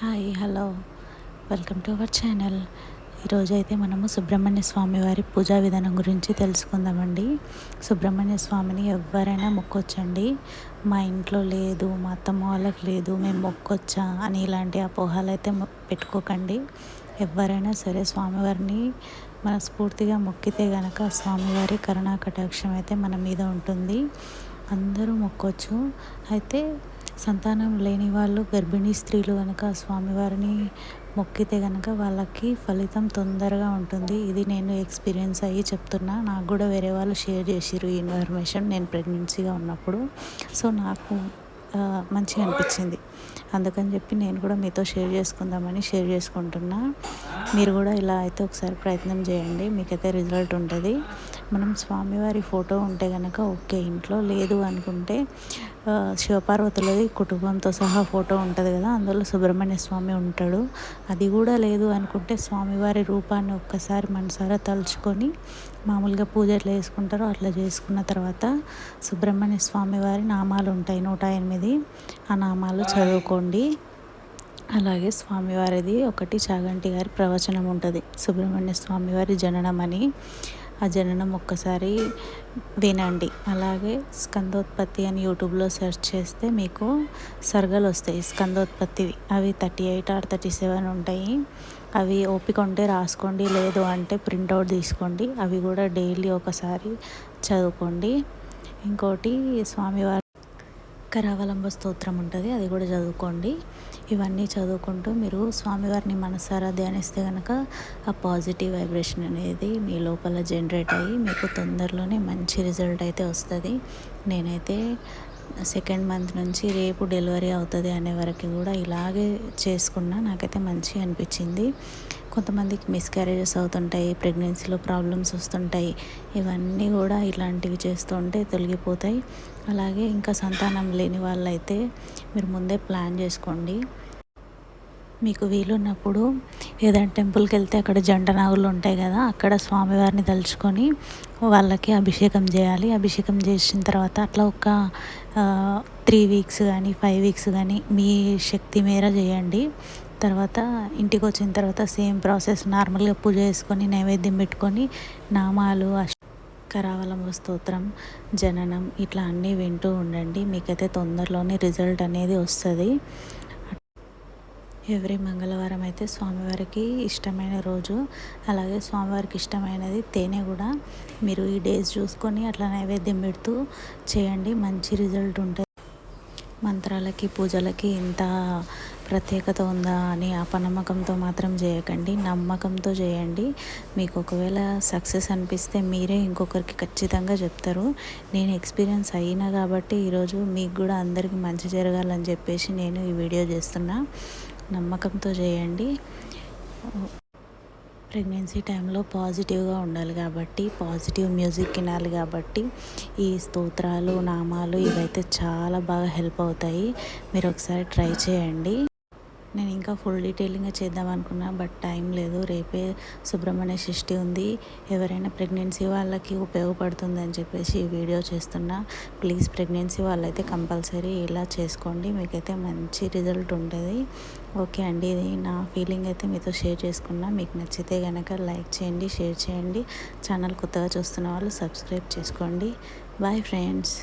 Hi hello. Welcome to our channel. ఈరోజు అయితే మనము సుబ్రహ్మణ్య స్వామి వారి పూజా విధానం గురించి తెలుసుకుందామండి. సుబ్రహ్మణ్య స్వామిని ఎవరైనా మొక్కొచ్చండి. మా ఇంట్లో లేదు మా అత్తమ్మ వాళ్ళకి లేదు మేము మొక్కొచ్చా అని ఇలాంటి అపోహాలు అయితే పెట్టుకోకండి. ఎవరైనా సరే స్వామివారిని మనస్ఫూర్తిగా మొక్కితే గనక స్వామివారి కరుణా కటాక్షం అయితే మన మీద ఉంటుంది. అందరూ మొక్కొచ్చు. అయితే సంతానం లేని వాళ్ళు గర్భిణీ స్త్రీలు కనుక స్వామివారిని మొక్కితే కనుక వాళ్ళకి ఫలితం తొందరగా ఉంటుంది. ఇది నేను ఎక్స్పీరియన్స్ అయ్యి చెప్తున్నా. నాకు కూడా వేరే వాళ్ళు షేర్ చేసిరు ఈ ఇన్ఫర్మేషన్. నేను ప్రెగ్నెన్సీగా ఉన్నప్పుడు. సో నాకు మంచిగా అనిపించింది. అందుకని చెప్పి నేను కూడా మీతో షేర్ చేసుకుందామని షేర్ చేసుకుంటున్నా. మీరు కూడా ఇలా అయితే ఒకసారి ప్రయత్నం చేయండి. మీకైతే రిజల్ట్ ఉంటుంది. మనం స్వామివారి ఫోటో ఉంటే కనుక ఓకే ఇంట్లో లేదు అనుకుంటే శివపార్వతులది కుటుంబంతో సహా ఫోటో ఉంటుంది కదా అందులో సుబ్రహ్మణ్య స్వామి ఉంటాడు. అది కూడా లేదు అనుకుంటే స్వామివారి రూపాన్ని ఒక్కసారి మనసారా తలుచుకొని మామూలుగా పూజలు వేసుకుంటారో అట్లా చేసుకున్న తర్వాత సుబ్రహ్మణ్య స్వామి వారి నామాలు ఉంటాయి నూట ఎనిమిది. ఆ నామాలు చదువుకోండి. అలాగే స్వామివారిది ఒకటి చాగంటి గారి ప్రవచనం ఉంటుంది సుబ్రహ్మణ్య స్వామివారి జననం అని ఆ జననం ఒక్కసారి వినండి. అలాగే స్కందోత్పత్తి అని యూట్యూబ్లో సెర్చ్ చేస్తే మీకు సర్గలు వస్తాయి. స్కందోత్పత్తివి. అవి thirty eight or thirty seven ఉంటాయి. అవి ఓపిక ఉంటే రాసుకోండి. లేదు అంటే ప్రింట్అవుట్ తీసుకోండి. అవి కూడా డైలీ ఒకసారి చదువుకోండి. ఇంకోటి స్వామివారి కరావలంబ స్తోత్రం ఉంటుంది అది కూడా చదువుకోండి. ఇవన్నీ చదువుకుంటూ మీరు స్వామివారిని మనసారా ధ్యానిస్తే కనుక ఆ పాజిటివ్ వైబ్రేషన్ అనేది మీ లోపల జనరేట్ అయ్యి మీకు తొందరలోనే మంచి రిజల్ట్ అయితే వస్తుంది. నేనైతే సెకండ్ మంత్ నుంచి రేపు డెలివరీ అవుతుంది అనే వరకు కూడా ఇలాగే చేసుకున్నా నాకైతే మంచిగా అనిపించింది. కొంతమందికి మిస్క్యారేజెస్ అవుతుంటాయి ప్రెగ్నెన్సీలో ప్రాబ్లమ్స్ వస్తుంటాయి ఇవన్నీ కూడా ఇలాంటివి చేస్తుంటే తొలగిపోతాయి. అలాగే ఇంకా సంతానం లేని వాళ్ళైతే మీరు ముందే ప్లాన్ చేసుకోండి. మీకు వీలున్నప్పుడు ఏదైనా టెంపుల్కి వెళ్తే అక్కడ జంట నాగులు ఉంటాయి కదా అక్కడ స్వామివారిని తలుచుకొని వాళ్ళకి అభిషేకం చేయాలి. అభిషేకం చేసిన తర్వాత అట్లా ఒక త్రీ వీక్స్ కానీ ఫైవ్ వీక్స్ కానీ మీ శక్తి మేర చేయండి. తర్వాత ఇంటికి వచ్చిన తర్వాత సేమ్ ప్రాసెస్ నార్మల్గా పూజ చేసుకొని నైవేద్యం పెట్టుకొని నామాలు కరావలమ స్తోత్రం జననం ఇట్లా అన్నీ వింటూ ఉండండి. మీకైతే తొందరలోనే రిజల్ట్ అనేది వస్తుంది. ఎవ్రీ మంగళవారం అయితే స్వామివారికి ఇష్టమైన రోజు. అలాగే స్వామివారికి ఇష్టమైనది తేనె కూడా. మీరు ఈ డేస్ చూసుకొని అట్లా నైవేద్యం పెడుతూ చేయండి. మంచి రిజల్ట్ ఉంటుంది. మంత్రాలకి పూజలకి ఇంత ప్రత్యేకత ఉందా అని అపనమ్మకంతో మాత్రం చేయకండి నమ్మకంతో చేయండి మీకు ఒకవేళ సక్సెస్ అనిపిస్తే మీరే ఇంకొకరికి ఖచ్చితంగా చెప్తారు నేను ఎక్స్పీరియన్స్ అయినా కాబట్టి ఈరోజు మీకు కూడా అందరికీ మంచి జరగాలని చెప్పేసి నేను ఈ వీడియో చేస్తున్నా నమ్మకంతో చేయండి ప్రెగ్నెన్సీ టైంలో పాజిటివ్గా ఉండాలి కాబట్టి పాజిటివ్ మ్యూజిక్ వినాలి కాబట్టి ఈ స్తోత్రాలు నామాలు ఇవైతే చాలా బాగా హెల్ప్ అవుతాయి. మీరు ఒకసారి ట్రై చేయండి. నేను ఇంకా ఫుల్ డీటెయిలింగ్గా చేద్దాం అనుకున్నా బట్ టైం లేదు. రేపే సుబ్రహ్మణ్య షష్ఠి ఉంది. ఎవరైనా ప్రెగ్నెన్సీ వాళ్ళకి ఉపయోగపడుతుంది అని చెప్పేసి ఈ వీడియో చేస్తున్నా. ప్లీజ్ ప్రెగ్నెన్సీ వాళ్ళైతే కంపల్సరీ ఇలా చేసుకోండి. మీకైతే మంచి రిజల్ట్ ఉంటుంది. ఓకే అండి ఇది నా ఫీలింగ్ అయితే మీతో షేర్ చేసుకున్నా. మీకు నచ్చితే కనుక లైక్ చేయండి షేర్ చేయండి. ఛానల్ కొత్తగా చూస్తున్న వాళ్ళు సబ్స్క్రైబ్ చేసుకోండి. Bye friends